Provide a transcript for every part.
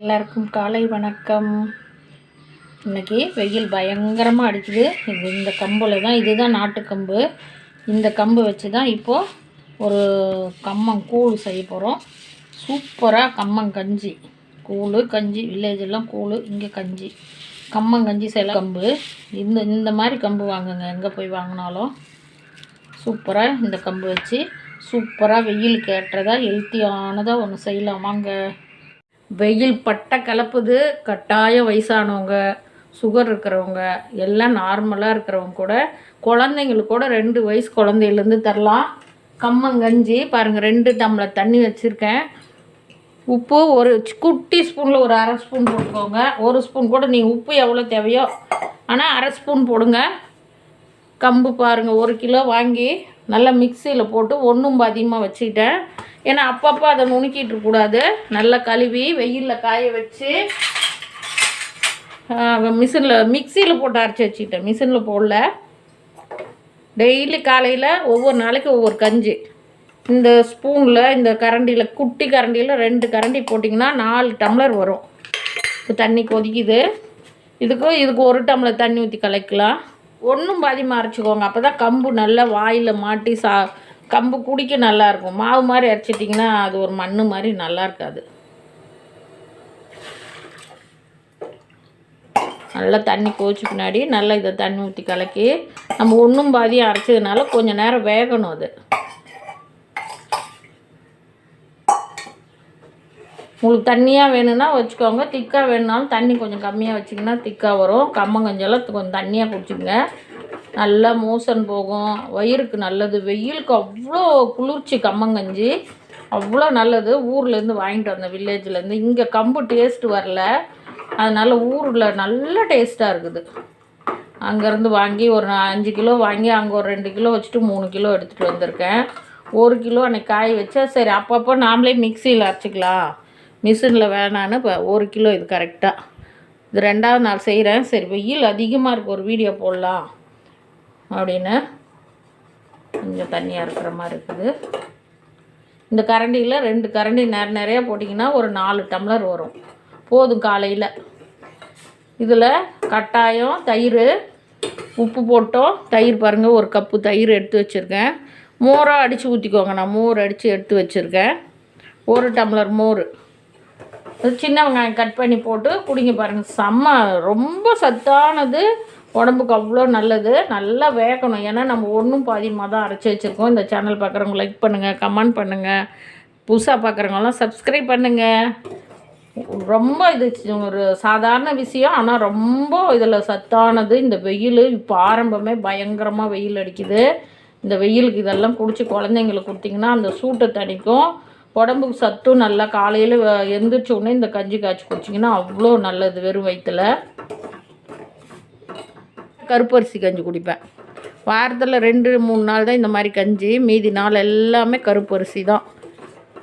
எல்லாருக்கும் காலை வணக்கம். இன்னைக்கு வெயில் பயங்கரமாக அடிக்குது. இது இந்த கம்பில் தான் இதுதான் நாட்டு கம்பு. இந்த கம்பு வச்சு தான் இப்போது ஒரு கம்மங் கூழ் செய்ய போகிறோம் சூப்பராக கம்மங்கஞ்சி கூழ் கஞ்சி வில்லேஜெல்லாம் கூழ் இங்கே கஞ்சி. கம்மங்கஞ்சி சில கம்பு. இந்த இந்த மாதிரி கம்பு வாங்குங்க. எங்கே போய் வாங்கினாலும் சூப்பராக இந்த கம்பு வச்சு சூப்பராக வெயிலுக்கு ஏற்றதாக ஹெல்த்தியானதாக ஒன்று செய்யலாம். வாங்க. வெயில் பட்டை கலப்புது கட்டாயம் வயசானவங்க சுகர் இருக்கிறவங்க எல்லாம் நார்மலாக இருக்கிறவங்க கூட குழந்தைங்களுக்கு கூட ரெண்டு வயசு குழந்தையிலேருந்து தரலாம். கம்மங்கஞ்சி பாருங்கள் ரெண்டு டம்ளர் தண்ணி வச்சுருக்கேன். உப்பு ஒரு குட்டி ஸ்பூனில் ஒரு அரை ஸ்பூன் போட்டுக்கோங்க. ஒரு ஸ்பூன் கூட நீங்கள் உப்பு எவ்வளோ தேவையோ ஆனால் அரை ஸ்பூன் போடுங்க. கம்பு பாருங்கள் ஒரு கிலோ வாங்கி நல்லா மிக்சியில் போட்டு ஒன்றும் அதிகமாக வச்சுக்கிட்டேன். ஏன்னா அப்பப்போ அதை நுணுக்கிட்டு இருக்கக்கூடாது நல்லா கழுவி வெயிலில் காய வச்சு மிஷினில் மிக்சியில் போட்டு அரைச்சி வச்சுக்கிட்டேன். மிஷினில் போடல. டெய்லி காலையில் ஒவ்வொரு நாளைக்கு ஒவ்வொரு கஞ்சி. இந்த ஸ்பூனில் இந்த கரண்டியில் குட்டி கரண்டியில் ரெண்டு கரண்டி போட்டிங்கன்னா நாலு டம்ளர் வரும். இப்போ தண்ணி கொதிக்குது. இதுக்கும் இதுக்கு ஒரு டம்ளர் தண்ணி ஊற்றி கலக்கலாம். ஒன்றும் பாதிமாக அரைச்சிக்கோங்க அப்போ தான் கம்பு நல்லா வாயில் மாட்டி சா கம்பு குடிக்க நல்லாயிருக்கும் மாவு மாதிரி அரைச்சிட்டிங்கன்னா அது ஒரு மண் மாதிரி நல்லா இருக்காது. நல்லா தண்ணி கோச்சி பின்னாடி நல்லா இதை தண்ணி ஊற்றி கலக்கி நம்ம ஒன்றும் பாதியும் அரைச்சதுனால கொஞ்சம் நேரம் வேகணும் அது. உங்களுக்கு தண்ணியாக வேணும்னா வச்சுக்கோங்க. திக்காக வேணுனாலும் தண்ணி கொஞ்சம் கம்மியாக வச்சிங்கன்னா திக்காக வரும். கம்மங்கஞ்செல்லாம் கொஞ்சம் தண்ணியாக குடிச்சுங்க நல்லா மோசன் போகும். வயிறுக்கு நல்லது. வெயிலுக்கு அவ்வளோ குளிர்ச்சி கம்மங்கஞ்சி அவ்வளோ நல்லது. ஊர்லேருந்து வாங்கிட்டு வந்தேன் வில்லேஜ்லேருந்து இங்கே கம்பு டேஸ்ட்டு வரல. அதனால் ஊரில் நல்ல டேஸ்ட்டாக இருக்குது. அங்கேருந்து வாங்கி ஒரு அஞ்சு கிலோ வாங்கி அங்கே ஒரு ரெண்டு கிலோ வச்சுட்டு மூணு கிலோ எடுத்துகிட்டு வந்திருக்கேன். ஒரு கிலோ அன்னைக்கு காய வச்சா சரி அப்பப்போ நாமளே மிக்சியில் அரைச்சிக்கலாம். மிஷினில் வேணான்னு இப்போ ஒரு கிலோ இது கரெக்டாக இது ரெண்டாவது நாள் செய்கிறேன் சரி வெயில் அதிகமாக இருக்குது ஒரு வீடியோ போடலாம் அப்படின்னு கொஞ்சம் தண்ணியாக இருக்கிற மாதிரி இருக்குது. இந்த கரண்டியில் ரெண்டு கரண்டி நேர நிறைய போட்டிங்கன்னா ஒரு நாலு டம்ளர் வரும். போதும் காலையில். இதில் கட்டாயம் தயிர் உப்பு போட்டோம். தயிர் பாருங்கள் ஒரு கப்பு தயிர் எடுத்து வச்சுருக்கேன். மோராக அடித்து ஊற்றிக்கோங்க நான் மோர் அடித்து எடுத்து வச்சுருக்கேன். ஒரு டம்ளர் மோர். சின்ன வெங்காயம் கட் பண்ணி போட்டு குடிங்க பாருங்கள் செம்ம ரொம்ப சத்தானது. உடம்புக்கு அவ்வளோ நல்லது. நல்லா வேகணும். ஏன்னா நம்ம ஒன்றும் பாதியமாக தான் அரைச்சி வச்சுருக்கோம். இந்த சேனல் பார்க்குறவங்க லைக் பண்ணுங்கள் கமெண்ட் பண்ணுங்கள் புதுசாக பார்க்குறவங்களாம் சப்ஸ்கிரைப் பண்ணுங்கள் ரொம்ப இது ஒரு சாதாரண விஷயம். ஆனால் ரொம்ப இதில் சத்தானது. இந்த வெயில் இப்போ ஆரம்பமே பயங்கரமாக வெயில் அடிக்குது. இந்த வெயிலுக்கு இதெல்லாம் குடிச்சு குழந்தைங்களுக்கு கொடுத்தீங்கன்னா அந்த சூட்டை தணிக்கும். உடம்புக்கு சத்தும் நல்லா காலையில் எந்திரிச்ச உடனே இந்த கஞ்சி காய்ச்சி குடிச்சிங்கன்னா அவ்வளோ நல்லது வெறும் வயிற்றுல கருப்பரிசி கஞ்சி குடிப்பேன். வாரத்தில் ரெண்டு மூணு நாள் தான் இந்த மாதிரி கஞ்சி மீதி நாள் எல்லாமே கருப்பரிசி தான்.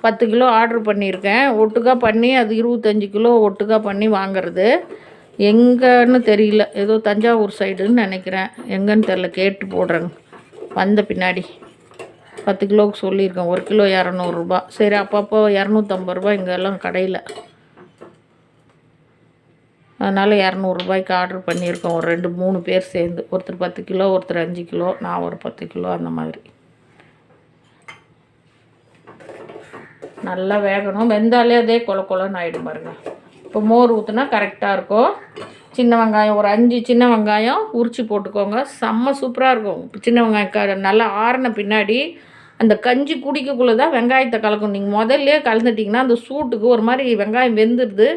பத்து கிலோ ஆர்டர் பண்ணியிருக்கேன். ஒட்டுக்கா பண்ணி அது இருபத்தஞ்சி கிலோ ஒட்டுக்கா பண்ணி வாங்குறது. எங்கன்னு தெரியல. ஏதோ தஞ்சாவூர் சைடுன்னு நினைக்கிறேன். எங்கன்னு தெரில கேட்டு போடுறேங்க. வந்த பின்னாடி. பத்து கிலோவுக்கு சொல்லியிருக்கேன். ஒரு கிலோ இரநூறுபா. சரி அப்பப்போ இரநூத்தம்பது ரூபா இங்கெல்லாம் கடையில். அதனால் இரநூறுபாய்க்கு ஆர்டர் பண்ணியிருக்கோம். ஒரு ரெண்டு மூணு பேர் சேர்ந்து. ஒருத்தர் பத்து கிலோ ஒருத்தர் அஞ்சு கிலோ நான் ஒரு பத்து கிலோ அந்த மாதிரி. நல்லா வேகணும். வெந்தாலே அதே கொல கொலன்னு ஆகிடும் பாருங்க. இப்போ மோர் ஊற்றுனா கரெக்டாக இருக்கும். சின்ன வெங்காயம் ஒரு அஞ்சு சின்ன வெங்காயம் உரிச்சு போட்டுக்கோங்க. செம்ம சூப்பராக இருக்கும். சின்ன வெங்காயம் நல்லா ஆறின பின்னாடி அந்த கஞ்சி குடிக்கக்குள்ளே தான் வெங்காயத்தை கலக்கணும். நீங்கள் முதல்ல கலந்துட்டிங்கன்னா அந்த சூட்டுக்கு ஒரு மாதிரி வெங்காயம் வெந்துடுது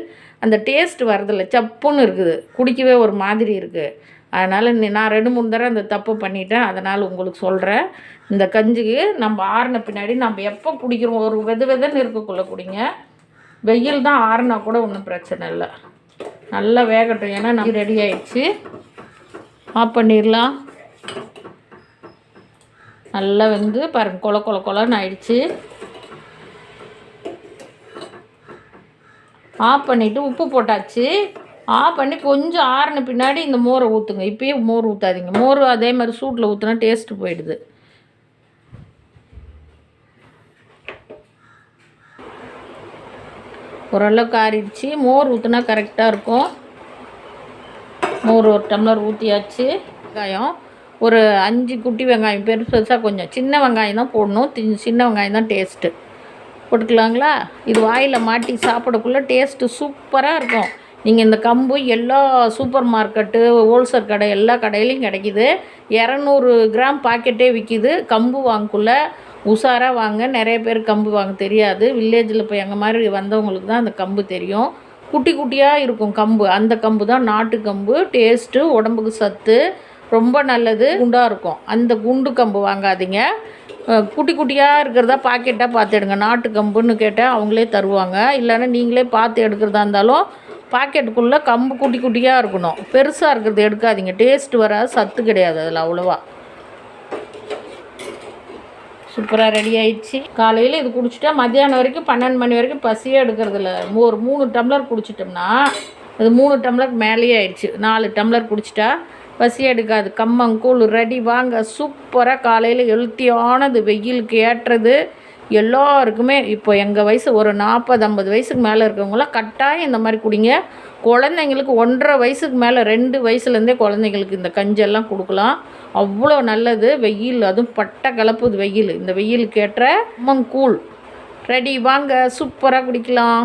அந்த டேஸ்ட் வரதில்லை சப்புன்னு இருக்குது. குடிக்கவே ஒரு மாதிரி இருக்குது அதனால் நான் ரெண்டு மூணு தடவை அந்த தப்பு பண்ணிட்டேன். அதனால் உங்களுக்கு சொல்கிறேன் இந்த கஞ்சிக்கு நம்ம ஆறின பின்னாடி நம்ம எப்போ குடிக்கிறோம்? ஒரு வெது வெதுன்னு இருக்கக்குள்ளே குடிங்க. வெயில் தான் ஆறுனா கூட ஒன்றும் பிரச்சனை இல்லை. நல்லா வேகட்டும். ஏன்னா நம்ம ரெடி ஆயிடுச்சு. ஆஃப் பண்ணிடலாம். நல்லா வந்து பாருங்க கொல கொல கொலன்னு ஆயிடுச்சு. ஆஃப் பண்ணிவிட்டு உப்பு போட்டாச்சு. ஆஃப் பண்ணி கொஞ்சம் ஆறின பின்னாடி இந்த மோரை ஊற்றுங்க இப்பயே மோர் ஊற்றாதீங்க மோர் அதே மாதிரி சூட்டில் ஊற்றுனா டேஸ்ட்டு போயிடுது. ஓரளவுக்கு ஆறிடுச்சு. மோர் ஊற்றுனா கரெக்டாக இருக்கும். மோர் ஒரு டம்ளர் ஊற்றியாச்சு வெங்காயம். ஒரு அஞ்சு குட்டி வெங்காயம் பெருசு பெருசாக கொஞ்சம். சின்ன வெங்காயம் தான் போடணும். தி- சின்ன வெங்காயம் தான் டேஸ்ட்டு போட்டுக்கலாங்களா? இது வாயில் மாட்டி சாப்பிடக்குள்ளே டேஸ்ட்டு சூப்பராக இருக்கும். நீங்கள் இந்த கம்பு எல்லா சூப்பர் மார்க்கெட்டு ஹோல்சேல் கடை எல்லா கடையிலையும் கிடைக்கிது. இரநூறு கிராம் பாக்கெட்டே விற்கிது கம்பு வாங்கக்குள்ள உஷாராக வாங்க. நிறைய பேர் கம்பு வாங்க தெரியாது. வில்லேஜில் போய் எங்கள் மாதிரி வந்தவங்களுக்கு தான் அந்த கம்பு தெரியும். குட்டி குட்டியாக இருக்கும் கம்பு. அந்த கம்பு தான் நாட்டு கம்பு. டேஸ்ட்டு உடம்புக்கு சத்து. ரொம்ப நல்லது. குண்டாக இருக்கும். அந்த குண்டு கம்பு வாங்காதீங்க. குட்டி குட்டியாக இருக்கிறதா பாக்கெட்டாக பார்த்து எடுங்க நாட்டு கம்புன்னு கேட்டால் அவங்களே தருவாங்க. இல்லைன்னா நீங்களே பார்த்து எடுக்கிறதா இருந்தாலும் பாக்கெட்டுக்குள்ளே கம்பு குட்டி குட்டியாக இருக்கணும். பெருசாக இருக்கிறது எடுக்காதீங்க. டேஸ்ட் வராது சத்து கிடையாது அதில் அவ்வளோவா. சூப்பராக ரெடி ஆயிடுச்சு. காலையில் இது குடிச்சிட்டா மத்தியானம் வரைக்கும் பன்னெண்டு மணி வரைக்கும் பசியே எடுக்கிறதில்ல. ஒரு மூணு டம்ளர் குடிச்சிட்டோம்னா அது மூணு டம்ளர் மேலேயே ஆயிடுச்சு. நாலு டம்ளர் குடிச்சிட்டா பசி எடுக்காது. கம்மங்கூழ் ரெடி. வாங்க. சூப்பராக காலையில் ஹெல்த்தியானது. வெயிலுக்கு ஏற்றது. எல்லாருக்குமே இப்போ எங்கள் வயசு ஒரு நாற்பது ஐம்பது வயசுக்கு மேலே இருக்கவங்களாம் கட்டாயம் இந்த மாதிரி குடிங்க. குழந்தைங்களுக்கு ஒன்றரை வயசுக்கு மேலே ரெண்டு வயசுலேருந்தே குழந்தைங்களுக்கு இந்த கஞ்செல்லாம் கொடுக்கலாம். அவ்வளோ நல்லது. வெயில் அதுவும் பட்டை கலப்புது வெயில். இந்த வெயிலுக்கு ஏற்ற கம்மங்கூழ் ரெடி. வாங்க. சூப்பராக குடிக்கலாம்.